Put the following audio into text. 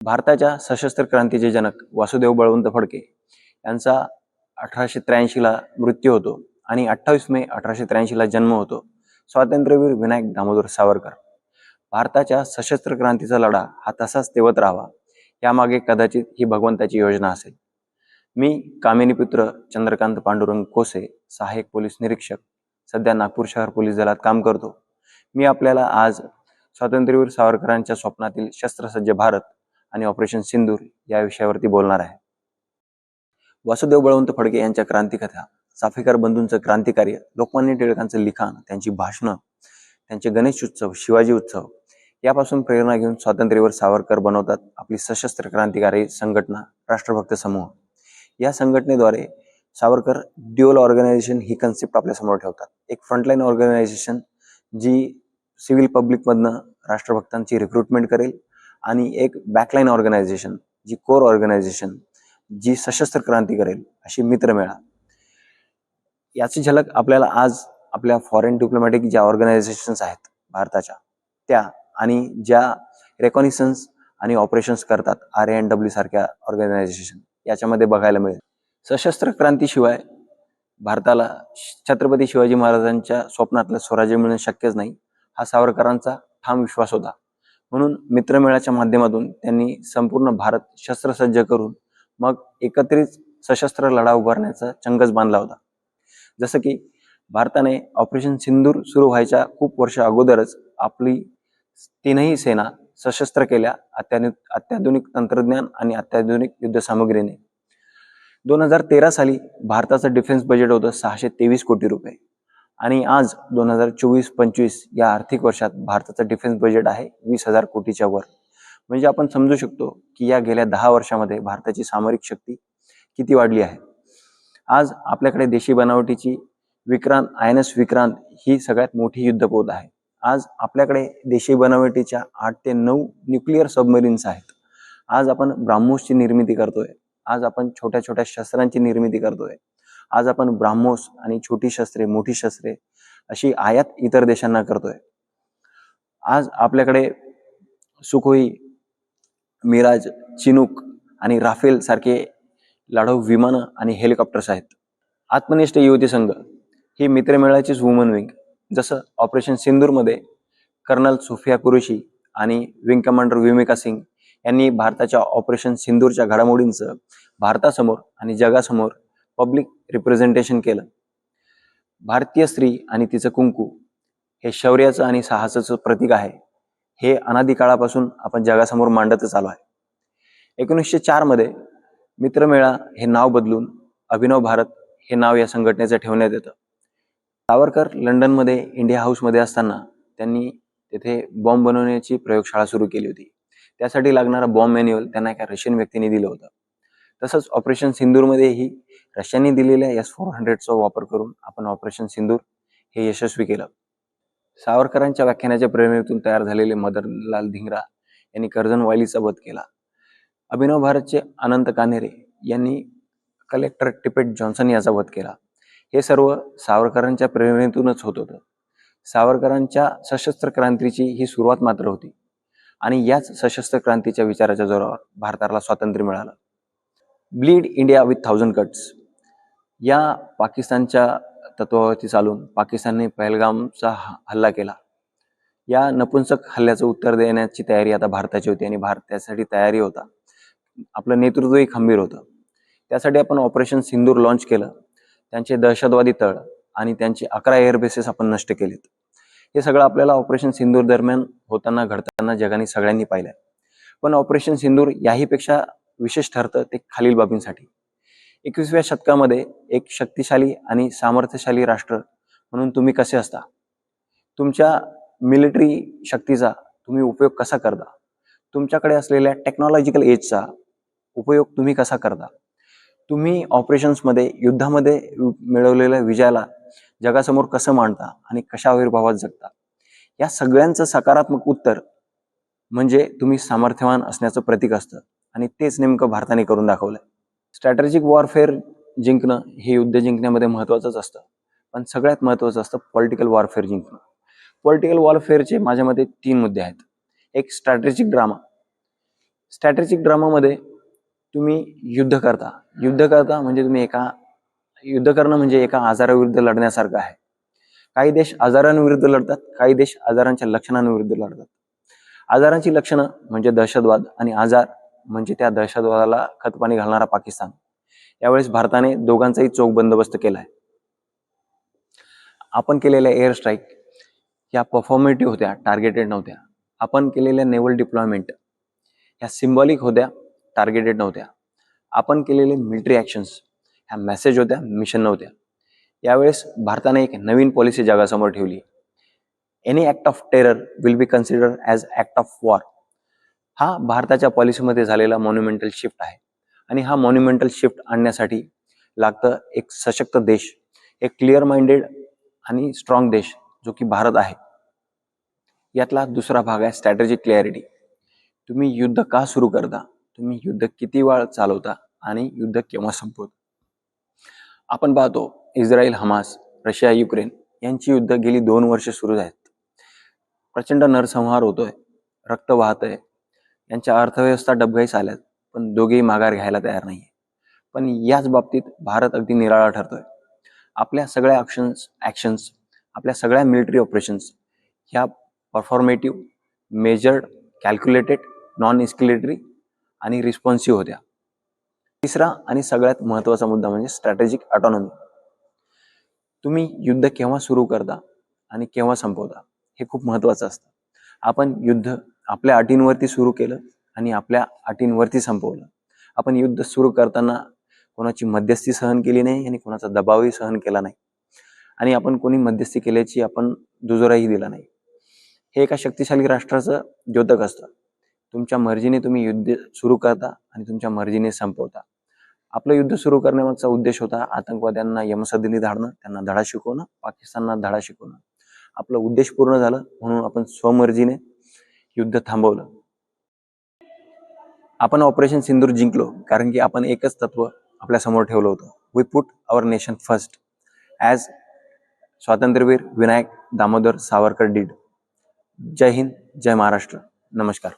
भारताच्या सशस्त्र क्रांतीचे जनक वासुदेव बळवंत फडके यांचा अठराशे त्र्याऐंशीला मृत्यू होतो आणि अठ्ठावीस मे अठराशे त्र्याऐंशीला जन्म होतो. स्वातंत्र्यवीर विनायक दामोदर सावरकर. भारताच्या सशस्त्र क्रांतीचा लढा हा तसाच तेवत राहावा यामागे कदाचित ही भगवंताची योजना असेल. मी कामिनी पुत्र चंद्रकांत पांडुरंग कोसे सहाय्यक पोलीस निरीक्षक सध्या नागपूर शहर पोलीस दलात काम करतो. मी आपल्याला आज स्वातंत्र्यवीर सावरकरांच्या स्वप्नातील शस्त्रसज्ज भारत आणि ऑपरेशन सिंदूर या विषयावरती बोलणार आहे. वासुदेव बळवंत फडके यांच्या क्रांतिकथा चाफेकर बंधूंचं क्रांतिकार्य लोकमान्य टिळकांचं लिखाण त्यांची भाषणं त्यांचे गणेश उत्सव शिवाजी उत्सव यापासून प्रेरणा घेऊन स्वातंत्र्यवर सावरकर बनवतात आपली सशस्त्र क्रांतिकारी संघटना राष्ट्रभक्त समूह. या संघटनेद्वारे सावरकर ड्युअल ऑर्गनायझेशन ही कन्सेप्ट आपल्यासमोर ठेवतात. एक फ्रंटलाईन ऑर्गनायझेशन जी सिव्हिल पब्लिकमधनं राष्ट्रभक्तांची रिक्रुटमेंट करेल आणि एक बॅकलाईन ऑर्गनायझेशन जी कोर ऑर्गनायझेशन जी सशस्त्र क्रांती करेल अशी मित्रमेळा. याची झलक आपल्याला आज आपल्या फॉरेन डिप्लोमॅटिक ज्या ऑर्गनायझेशन्स आहेत भारताच्या त्या आणि ज्या रेकॉनिसन्स आणि ऑपरेशन्स करतात आर एन डब्ल्यू सारख्या ऑर्गनायझेशन याच्यामध्ये बघायला मिळेल. सशस्त्र क्रांतीशिवाय भारताला छत्रपती शिवाजी महाराजांच्या स्वप्नातलं स्वराज्य मिळणं शक्यच नाही हा सावरकरांचा ठाम विश्वास होता. म्हणून मित्रमेळाच्या माध्यमातून त्यांनी संपूर्ण भारत शस्त्रसज्ज करून मग एकत्रित सशस्त्र लढा उभारण्याचा चंगच बांधला होता. जसं की भारताने ऑपरेशन सिंदूर सुरू व्हायच्या खूप वर्ष अगोदरच आपली तीनही सेना सशस्त्र केल्या अत्याधुनिक अत्याधुनिक तंत्रज्ञान आणि अत्याधुनिक युद्धसामग्रीने दोन हजार तेरा साली भारताचं डिफेन्स बजेट होतं सहाशे तेवीस कोटी रुपये. आणि आज दोन हजार चोवीस पंचवीस या आर्थिक वर्षात भारताचं डिफेन्स बजेट आहे वीस हजार कोटीच्या वर. म्हणजे आपण समजू शकतो की या गेल्या दहा वर्षामध्ये भारताची सामरिक शक्ती किती वाढली आहे. आज आपल्याकडे देशी बनावटीची Vikrant I N S Vikrant ही सगळ्यात मोठी युद्धपोत आहे. आज आपल्याकडे देशी बनावटीच्या आठ ते नऊ न्यूक्लिअर सबमरीन्स आहेत. आज आपण ब्राह्मोसची निर्मिती करतोय. आज आपण छोट्या छोट्या शस्त्रांची निर्मिती करतोय. आज आपण ब्राह्मोस आणि छोटी शस्त्रे मोठी शस्त्रे अशी आयात इतर देशांना करतोय. आज आपल्याकडे सुखोई मिराज चिनूक आणि राफेल सारखे लढाऊ विमानं आणि हेलिकॉप्टर्स आहेत. आत्मनिष्ठ युवती संघ ही मित्रमेळाचीच वुमन विंग जसं ऑपरेशन सिंदूरमध्ये कर्नल सुफिया कुरेशी आणि विंग कमांडर विमिका सिंग यांनी भारताच्या ऑपरेशन सिंदूरच्या घडामोडींचं भारतासमोर आणि जगासमोर पब्लिक रिप्रेझेंटेशन केलं. भारतीय स्त्री आणि तिचं कुंकू हे शौर्याचं आणि साहसाचं प्रतीक आहे. हे अनादिकाळापासून आपण जगासमोर मांडतच आलो आहे. एकोणीसशे चारमध्ये मित्रमेळा हे नाव बदलून अभिनव भारत हे नाव या संघटनेचं ठेवण्यात येतं. सावरकर लंडनमध्ये इंडिया हाऊसमध्ये असताना त्यांनी तेथे बॉम्ब बनवण्याची प्रयोगशाळा सुरू केली होती. त्यासाठी लागणारा बॉम्ब मॅन्युअल त्यांना एका रशियन व्यक्तीने दिलं होतं. तसंच ऑपरेशन सिंदूरमध्येही रशियाने दिलेल्या एस फोर हंड्रेडचा वापर करून आपण ऑपरेशन सिंदूर हे यशस्वी केलं. सावरकरांच्या व्याख्यानाच्या प्रेरणेतून तयार झालेले मदनलाल धिंगरा यांनी कर्जन वायलीचा वध केला. अभिनव भारतचे अनंत कान्हेरे यांनी कलेक्टर टिपेट जॉन्सन याचा वध केला. हे सर्व सावरकरांच्या प्रेरणेतूनच होत होतं. सावरकरांच्या सशस्त्र क्रांतीची ही सुरुवात मात्र होती आणि याच सशस्त्र क्रांतीच्या विचाराच्या जोरावर भारताला स्वातंत्र्य मिळालं. Bleed India with thousand cuts. या पाकिस्तानच्या तत्वावरती चालून पाकिस्तानने पहलगामचा ह- हल्ला केला. या नपुंसक हल्ल्याचं उत्तर देण्याची तयारी आता भारताची होती आणि भारत त्यासाठी तयारी होता. आपलं नेतृत्वही खंबीर होतं. त्यासाठी आपण ऑपरेशन सिंदूर लॉन्च केलं. त्यांचे दहशतवादी तळ आणि त्यांचे अकरा एअरबेसेस आपण नष्ट केलेत. हे सगळं आपल्याला ऑपरेशन सिंदूर दरम्यान होताना घडताना जगाने सगळ्यांनी पाहिलंय. पण ऑपरेशन सिंदूर याहीपेक्षा विशेष ठरतं ते खालील बाबींसाठी. एकवीसव्या शतकामध्ये एक शक्तिशाली आणि सामर्थ्यशाली राष्ट्र म्हणून तुम्ही कसे असता? तुमच्या मिलिटरी शक्तीचा तुम्ही उपयोग कसा करता? तुमच्याकडे असलेल्या टेक्नॉलॉजिकल एजचा उपयोग तुम्ही कसा करता? तुम्ही ऑपरेशन्समध्ये युद्धामध्ये मिळवलेल्या विजयाला जगासमोर कसं मांडता आणि कशा आविर्भावात जगता? या सगळ्यांचं सकारात्मक उत्तर म्हणजे तुम्ही सामर्थ्यवान असण्याचं प्रतीक असतं आणि तेच नेमकं भारताने करून दाखवलंय. स्ट्रॅटेजिक वॉरफेअर जिंकणं हे युद्ध जिंकण्यामध्ये महत्त्वाचंच असतं. पण सगळ्यात महत्त्वाचं असतं पॉलिटिकल वॉरफेअर जिंकणं. पॉलिटिकल वॉरफेअरचे माझ्या मते तीन मुद्दे आहेत. एक स्ट्रॅटेजिक ड्रामा स्ट्रॅटेजिक ड्रामामध्ये तुम्ही युद्ध करता. युद्ध करता म्हणजे तुम्ही एका युद्ध करणं म्हणजे एका आजाराविरुद्ध लढण्यासारखं आहे. काही देश आजारांविरुद्ध लढतात काही देश आजारांच्या लक्षणांविरुद्ध लढतात. आजारांची लक्षणं म्हणजे दहशतवाद आणि आजार म्हणजे त्या दहशतवादाला खतपाणी घालणारा पाकिस्तान. यावेळेस भारताने दोघांचाही चोख बंदोबस्त केला आहे आपण केलेल्या एअर स्ट्राईक या परफॉर्मेटिव्ह होत्या टार्गेटेड नव्हत्या. आपण केलेल्या नेव्हल डिप्लॉयमेंट ह्या सिम्बॉलिक होत्या टार्गेटेड नव्हत्या. आपण केलेले मिलिटरी ॲक्शन्स ह्या मेसेज होत्या मिशन नव्हत्या. यावेळेस भारताने एक नवीन पॉलिसी जगासमोर ठेवली. Any act of terror will be consider as act of war हा भारताच्या पॉलिसीमध्ये झालेला मॉन्युमेंटल शिफ्ट आहे. आणि हा मॉन्युमेंटल शिफ्ट आणण्यासाठी लागतं एक सशक्त देश एक क्लिअर माइंडेड आणि स्ट्रॉंग देश जो की भारत आहे. यातला दुसरा भाग आहे स्ट्रॅटेजिक क्लॅरिटी तुम्ही युद्ध का सुरू करता? तुम्ही युद्ध किती वेळ चालवता आणि युद्ध केव्हा संपवता? आपण पाहतो इस्रायल हमास रशिया युक्रेन यांची युद्ध गेली दोन वर्ष सुरू आहेत. प्रचंड नरसंहार होतोय रक्त वाहत आहे यांच्या अर्थव्यवस्था डबघाईस आल्यात पण दोघेही माघार घ्यायला तयार नाही पण याच बाबतीत भारत अगदी निराळा ठरतोय. आपल्या सगळ्या ॲक्शन्स ॲक्शन्स आपल्या सगळ्या मिलिटरी ऑपरेशन्स ह्या performative measured calculated non escalatory आणि रिस्पॉन्सिव्ह होत्या. तिसरा आणि सगळ्यात महत्त्वाचा मुद्दा म्हणजे स्ट्रॅटेजिक ऑटॉनॉमी तुम्ही युद्ध केव्हा सुरू करता आणि केव्हा संपवता हे खूप महत्त्वाचं असतं. आपण युद्ध आपल्या अटींवरती सुरू केलं आणि आपल्या अटींवरती संपवलं. आपण युद्ध सुरू करताना कोणाची मध्यस्थी सहन केली नाही आणि कोणाचा दबावही सहन केला नाही. आणि आपण कोणी मध्यस्थी केल्याची आपण दुजोराही दिला नाही. हे एका शक्तिशाली राष्ट्राचं द्योतक असतं. तुमच्या मर्जीने तुम्ही युद्ध सुरू करता आणि तुमच्या मर्जीने संपवता. आपलं युद्ध सुरू करण्यामागचा उद्देश होता आतंकवाद्यांना यमसदनी धाडणं त्यांना धडा शिकवणं पाकिस्तानला धडा शिकवणं. आपलं उद्देश पूर्ण झालं म्हणून आपण स्वमर्जीने युद्ध थांबवलं. आपण ऑपरेशन सिंदूर जिंकलो कारण की आपण एकच तत्व आपल्यासमोर ठेवलं होतं. We put our nation first as Swatantryaveer Vinayak Damodar Savarkar did जय हिंद जय महाराष्ट्र. नमस्कार.